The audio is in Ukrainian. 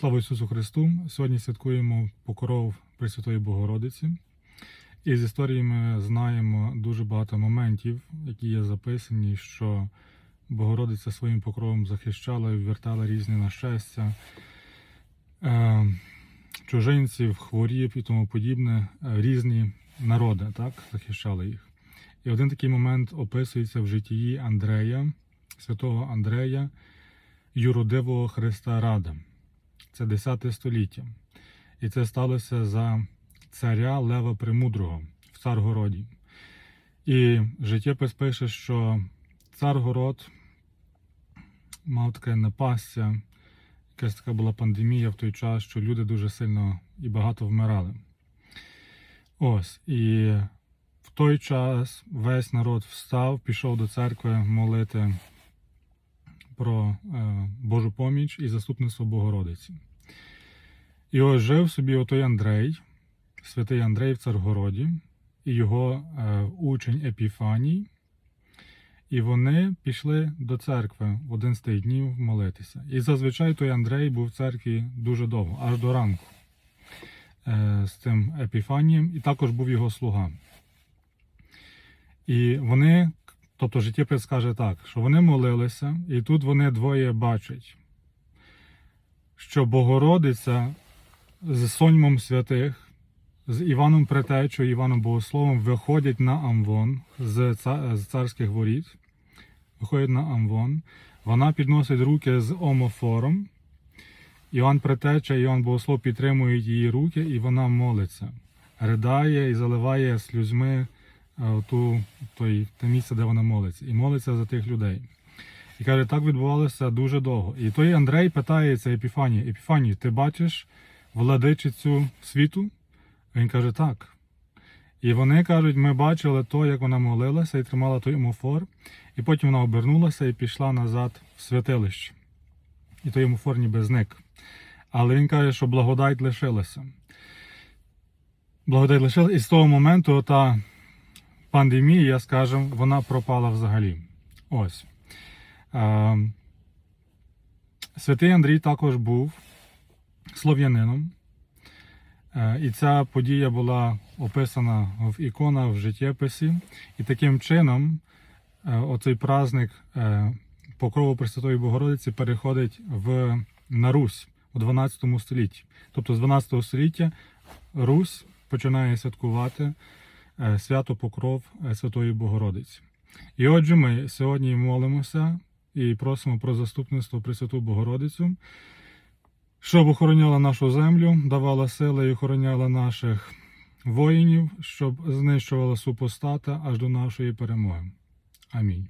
Слава Ісусу Христу! Сьогодні святкуємо покров Пресвятої Богородиці. І з історії ми знаємо дуже багато моментів, які є записані, що Богородиця своїм покровом захищала і ввертала різні нашестя, е, чужинців, хворіб і тому подібне, е, різні народи так, захищали їх. І один такий момент описується в житті Андрея, святого Андрея, юродивого Христа Рада. Це 10 століття. І це сталося за царя Лева Премудрого в Царгороді. І життєпис пише, що Царгород мав таке напастя, якась така була пандемія в той час, що люди дуже сильно і багато вмирали. Ось. І в той час весь народ встав, пішов до церкви молити про е, Божу поміч і заступництво Богородиці. І ось жив собі отой Андрей, святий Андрей в Царгороді, і його е, учень Епіфаній. І вони пішли до церкви в один з тих днів молитися. І зазвичай той Андрей був в церкві дуже довго, аж до ранку е, з цим Епіфанієм, і також був його слуга. І вони, тобто життєпис каже так, що вони молилися, і тут вони двоє бачать, що Богородиця з соньмом святих, з Іваном Претечою, Іваном Богословом виходять на Амвон з ца- з царських воріт, виходять на Амвон. Вона підносить руки з омофором. Іван Претеча Іван Богослов підтримують її руки, і вона молиться, ридає і заливає слюзьми ту, той, те місце, де вона молиться, і молиться за тих людей. І каже, так відбувалося дуже довго. І той Андрей питається Епіфанії, Епіфанії, ти бачиш владичицю світу? Він каже, так. І вони кажуть, ми бачили то, як вона молилася і тримала той омофор, і потім вона обернулася і пішла назад в святилище. І той омофор ніби зник. Але він каже, що благодать лишилася. Благодать лишилася, і з того моменту та пандемія, скажімо, вона пропала взагалі. Ось. Е, Святий Андрій також був слов'янином. Е, І ця подія була описана в іконах в життєписі. І таким чином е, оцей праздник Покрову Пресвятої Богородиці переходить в, на Русь у 12 столітті. Тобто з 12 століття Русь починає святкувати свято Покров е, Святої Богородиці. І отже, ми сьогодні молимося і просимо про заступництво Пресвяту Богородицю щоб охороняла нашу землю, давала сили і охороняла наших воїнів, щоб знищувала супостата аж до нашої перемоги. Амінь.